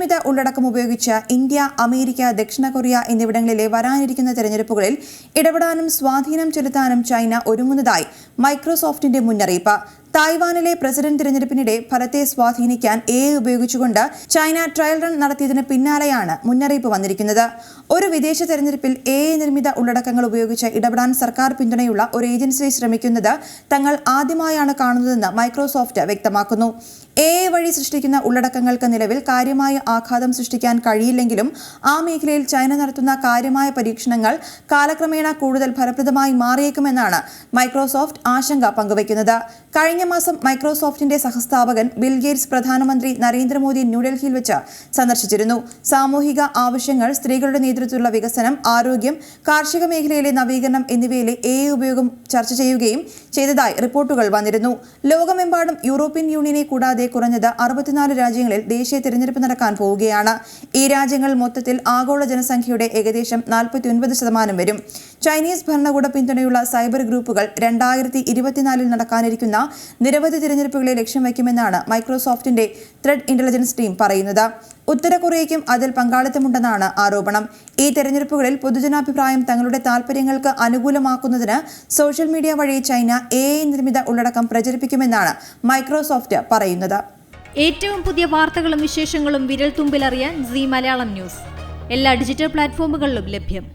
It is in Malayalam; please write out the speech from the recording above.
നിർമ്മിത ഉള്ളടക്കം ഉപയോഗിച്ച് ഇന്ത്യ അമേരിക്ക ദക്ഷിണ കൊറിയ എന്നിവിടങ്ങളിലെ വരാനിരിക്കുന്ന തെരഞ്ഞെടുപ്പുകളിൽ ഇടപെടാനും സ്വാധീനം ചെലുത്താനും ചൈന ഒരുങ്ങുന്നതായി മൈക്രോസോഫ്റ്റിന്റെ മുന്നറിയിപ്പ്. തായ്വാനിലെ പ്രസിഡന്റ് തിരഞ്ഞെടുപ്പിനിടെ ഫലത്തെ സ്വാധീനിക്കാൻ എ ഉപയോഗിച്ചുകൊണ്ട് ചൈന ട്രയൽ റൺ നടത്തിയതിന് പിന്നാലെയാണ് മുന്നറിയിപ്പ് വന്നിരിക്കുന്നത്. ഒരു വിദേശ തെരഞ്ഞെടുപ്പിൽ എ നിർമ്മിത ഉള്ളടക്കങ്ങൾ ഉപയോഗിച്ച് ഇടപെടാൻ സർക്കാർ പിന്തുണയുള്ള ഒരു ഏജൻസി ശ്രമിക്കുന്നത് തങ്ങൾ ആദ്യമായാണ് കാണുന്നതെന്ന് മൈക്രോസോഫ്റ്റ് വ്യക്തമാക്കുന്നു. എ വഴി സൃഷ്ടിക്കുന്ന ഉള്ളടക്കങ്ങൾക്ക് നിലവിൽ കാര്യമായ ആഘാതം സൃഷ്ടിക്കാൻ കഴിയില്ലെങ്കിലും ആ മേഖലയിൽ ചൈന നടത്തുന്ന കാര്യമായ പരീക്ഷണങ്ങൾ കാലക്രമേണ കൂടുതൽ ഫലപ്രദമായി മാറിയേക്കുമെന്നാണ് മൈക്രോസോഫ്റ്റ് ആശങ്ക പങ്കുവയ്ക്കുന്നത്. കഴിഞ്ഞ മാസം മൈക്രോസോഫ്റ്റിന്റെ സഹസ്ഥാപകൻ ബിൽ ഗേറ്റ്സ് പ്രധാനമന്ത്രി നരേന്ദ്രമോദി ന്യൂഡൽഹിയിൽ വെച്ച് സന്ദർശിച്ചിരുന്നു. സാമൂഹിക ആവശ്യങ്ങൾ സ്ത്രീകളുടെ നേതൃത്വത്തിലുള്ള വികസനം ആരോഗ്യം കാർഷിക മേഖലയിലെ നവീകരണം എന്നിവയിലെ എ ഉപയോഗം ചർച്ച ചെയ്യുകയും ചെയ്തതായി റിപ്പോർട്ടുകൾ വന്നിരുന്നു. ലോകമെമ്പാടും യൂറോപ്യൻ യൂണിയനെ കൂടാതെ കുറഞ്ഞത് അറുപത്തിനാല് രാജ്യങ്ങളിൽ ദേശീയ തിരഞ്ഞെടുപ്പ് നടക്കാൻ പോവുകയാണ്. ഈ രാജ്യങ്ങൾ മൊത്തത്തിൽ ആഗോള ജനസംഖ്യയുടെ ഏകദേശം നാൽപ്പത്തിയൊൻപത് ശതമാനം വരും. ചൈനീസ് ഭരണകൂട പിന്തുണയുള്ള സൈബർ ഗ്രൂപ്പുകൾ രണ്ടായിരത്തി ഇരുപത്തിനാലിൽ നടക്കാനിരിക്കുന്ന നിരവധി തിരഞ്ഞെടുപ്പുകളെ ലക്ഷ്യം വയ്ക്കുമെന്നാണ് മൈക്രോസോഫ്റ്റിന്റെ ത്രെഡ് ഇന്റലിജൻസ് ടീം പറയുന്നത്. ഉത്തര കൊറിയയ്ക്കും അതിൽ പങ്കാളിത്തമുണ്ടെന്നാണ് ആരോപണം. ഈ തെരഞ്ഞെടുപ്പുകളിൽ പൊതുജനാഭിപ്രായം തങ്ങളുടെ താൽപര്യങ്ങൾക്ക് അനുകൂലമാക്കുന്നതിന് സോഷ്യൽ മീഡിയ വഴി ചൈന എ നിർമ്മിത ഉള്ളടക്കം പ്രചരിപ്പിക്കുമെന്നാണ് മൈക്രോസോഫ്റ്റ് പറയുന്നത്. ഏറ്റവും പുതിയ വാർത്തകളും വിശേഷങ്ങളും വിരൽ തുമ്പിലറിയാൻ സി മലയാളം ന്യൂസ്. എല്ലാ ഡിജിറ്റൽ പ്ലാറ്റ്ഫോമുകളിലും ലഭ്യം.